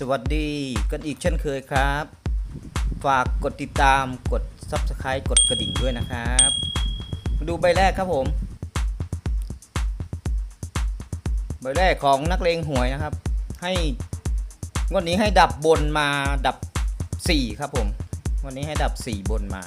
สวัสดีกันอีกเช่นเคยครับ ฝากกดติดตามกด Subscribe กดกระดิ่งด้วยนะครับ ดูใบแรกครับผม ใบแรกของนักเลงหวยนะครับ ให้งวดนี้ให้ดับบนมาดับ 4 ครับผม วันนี้ให้ดับ 4 บนมา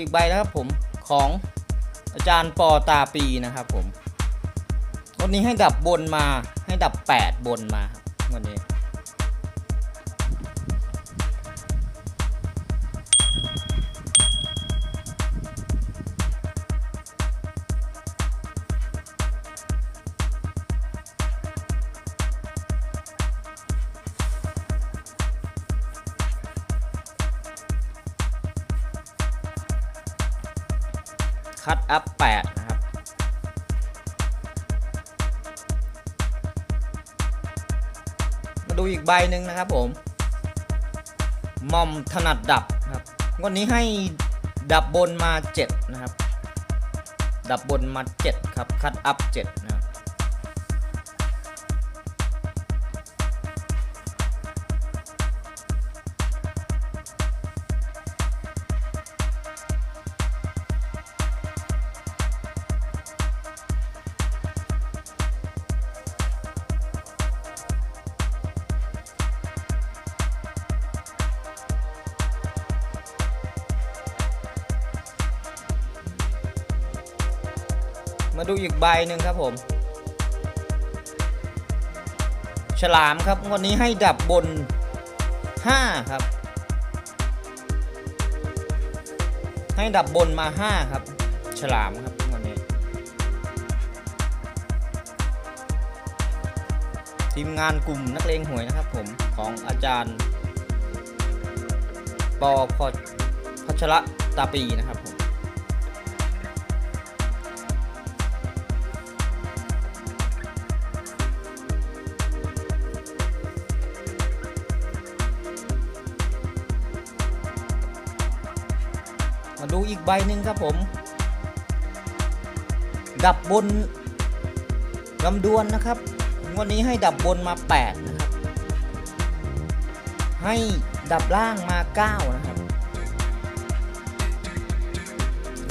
อีกใบนะครับผมของอาจารย์ปอตาปีนะครับผมวันนี้ให้ดับบนมาให้ดับ 8 บนมาครับวันนี้ คัดอัพ8นะครับ มาดูอีกใบหนึ่งนะครับผมมอมถนัดดับครับวันนี้ให้ดับบนมา 7 นะครับ ดับบนมา 7 ครับ คัดอัพ7นะ มาดูอีกใบหนึ่งครับผม ฉลามครับวันนี้ให้ดับบน 5 ครับ ให้ดับบนมา 5 ครับ ฉลามครับวันนี้ ทีมงานกลุ่มนักเลงหวยนะครับผมของอาจารย์ปอพพัชระตาปีนะครับผม ใบหนึ่งครับผม ดับบนลำดวนนะครับ วันนี้ให้ดับบนมา 8 นะครับ ให้ดับล่างมา 9 นะครับ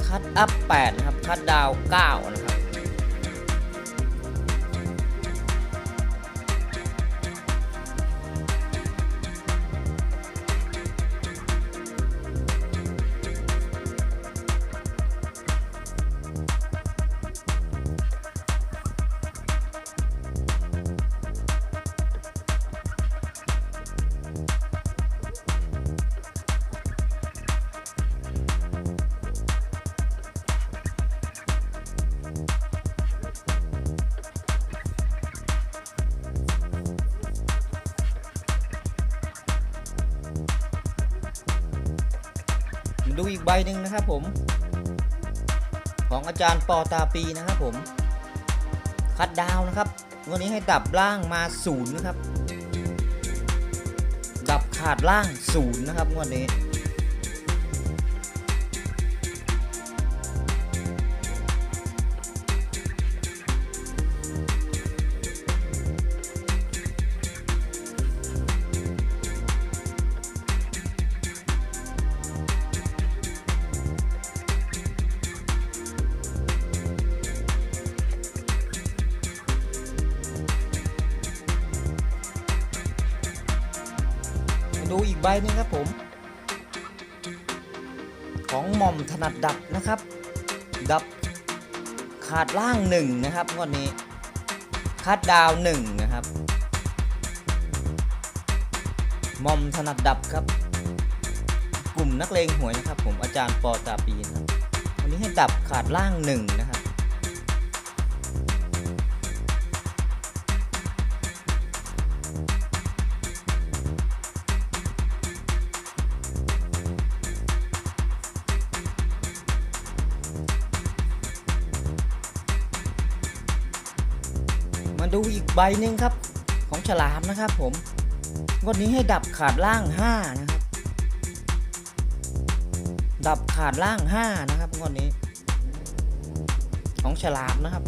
คัดอัพ 8 นะครับ คัดดาว 9 นะครับ อีกใบหนึ่งนะครับผม ของอาจารย์ปอตาปีนะครับผม คัดดาวนะครับวันนี้ให้ดับล่างมาศูนย์นะครับ ดับขาดล่างศูนย์นะครับงวันนี้ ใบหนึงครับผม ของหม่อมถนัดดับนะครับ ดับขาดล่างหนึ่งนะครับงวันนี้คาดดาวหนึ่งนะครับหม่อมถนัดดับครับ กลุ่มนักเลงหวยนะครับ ผมอาจารย์ปอตาปีนะวันนี้ให้ดับขาดล่างหนึ่ง ดูอีกใบหนึ่งครับ ของฉลามนะครับผมงวดนี้ให้ดับขาดล่าง 5 นะครับ ดับขาดล่าง 5 นะครับงวดนี้ ของฉลามนะครับ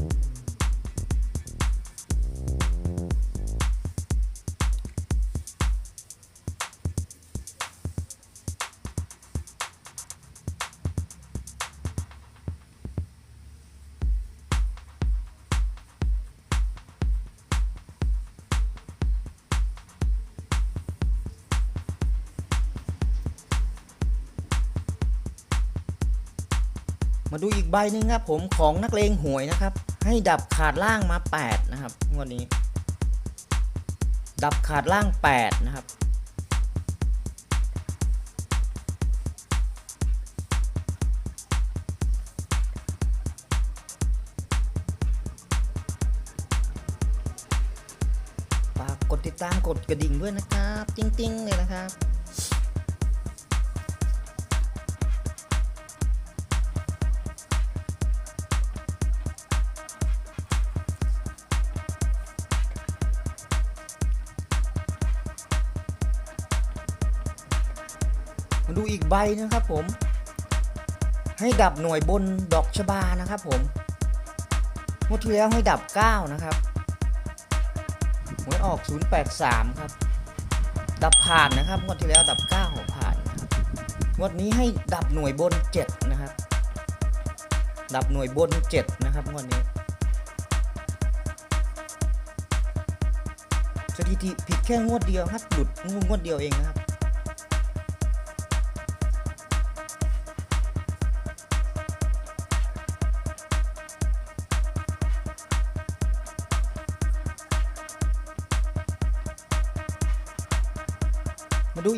มาดูอีกใบหนึ่งครับผมของนักเลงหวยนะครับ ให้ดับขาดล่างมา 8 นะครับงวดนี้ ดับขาดล่าง 8 นะครับ ฝากกดติดตามกดกระดิ่งด้วยนะครับ จริงๆ เลยนะครับ ดูอีกใบนะครับผม ให้ดับหน่วยบนดอกชบานะครับผมงวดที่แล้วให้ดับ 9 นะครับหวยออก 083 ครับ ดับผ่านนะครับงวดที่แล้วดับ 9 ผ่านงวดนี้ให้ดับหน่วยบน 7 นะครับ ดับหน่วยบน 7 นะครับงวดนี้ สถิติผิดแค่งวดเดียวครับหลุดงวดเดียวเองนะครับ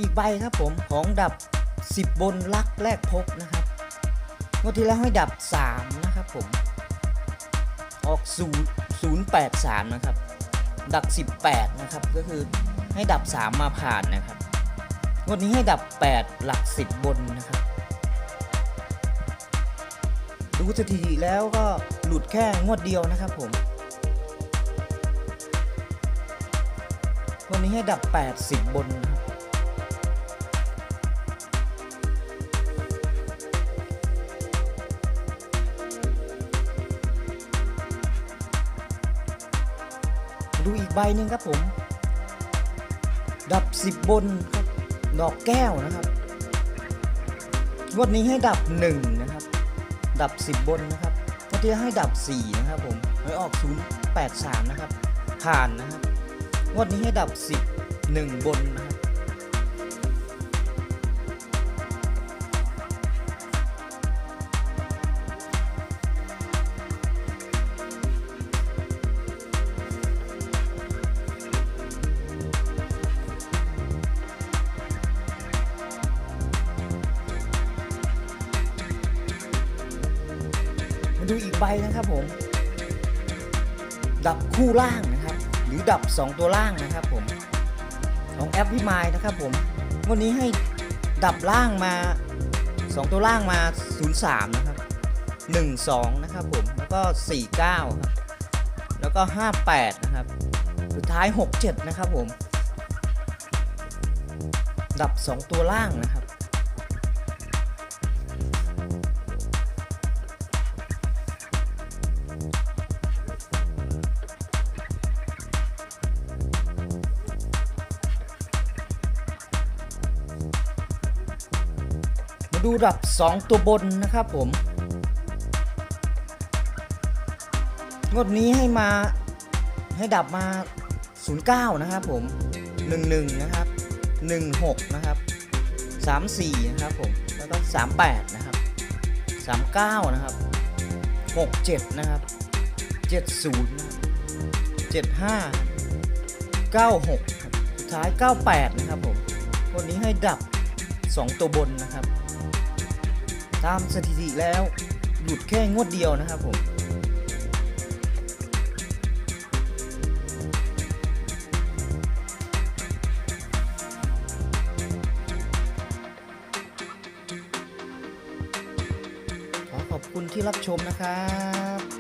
อีกใบครับผมของดับ 10 บนลักแรกพบนะครับงวดที่แล้วให้ดับ 3 นะครับผม ออก0 083 นะครับ ดับ18 นะครับ ก็คือให้ดับ 3 มาผ่านนะครับงวดนี้ให้ดับ 8 หลัก 10 บนนะครับ ดูสถิติแล้วก็หลุดแค่งวดเดียวนะครับผมวันนี้ให้ดับ 80 บนนะ ดูอีกใบหนึ่งครับผม ดับสิบบนครับ ดอกแก้วนะครับงวดนี้ให้ดับหนึ่งนะครับ ดับสิบบนนะครับงวดที่ให้ดับสี่นะครับผมไว้ออกศูนย์แปดสามนะครับ ผ่านนะครับงวดนี้ให้ดับสิบหนึ่งบนนะครับ มาดูอีกใบนะครับผม ดับคู่ล่างนะครับ หรือดับ 2 ตัวล่างนะครับผมของแอปพิมายนะครับผมวันนี้ให้ดับล่างมา 2 ตัวล่างมา 03 นะครับ 12 นะครับผม แล้วก็ 49 ครับ แล้วก็ 58 นะครับ สุดท้าย 67 นะครับผม ดับ 2 ตัวล่างนะครับ ดูดับ 2 ตัวบนนะครับผม งวดนี้ให้มาให้ดับมา 09 นะครับผม 11 นะครับ 16 นะครับ 34 นะครับผม แล้วก็ 38 นะครับ 39 นะครับ 67 นะครับ 70 นะครับ 75 96 สุดท้าย 98 นะครับผมวันนี้ให้ดับ 2 ตัวบนนะครับ ตามสถิติแล้ว หลุดแค่งวดเดียวนะครับผมขอขอบคุณที่รับชมนะครับสวัสดีครับ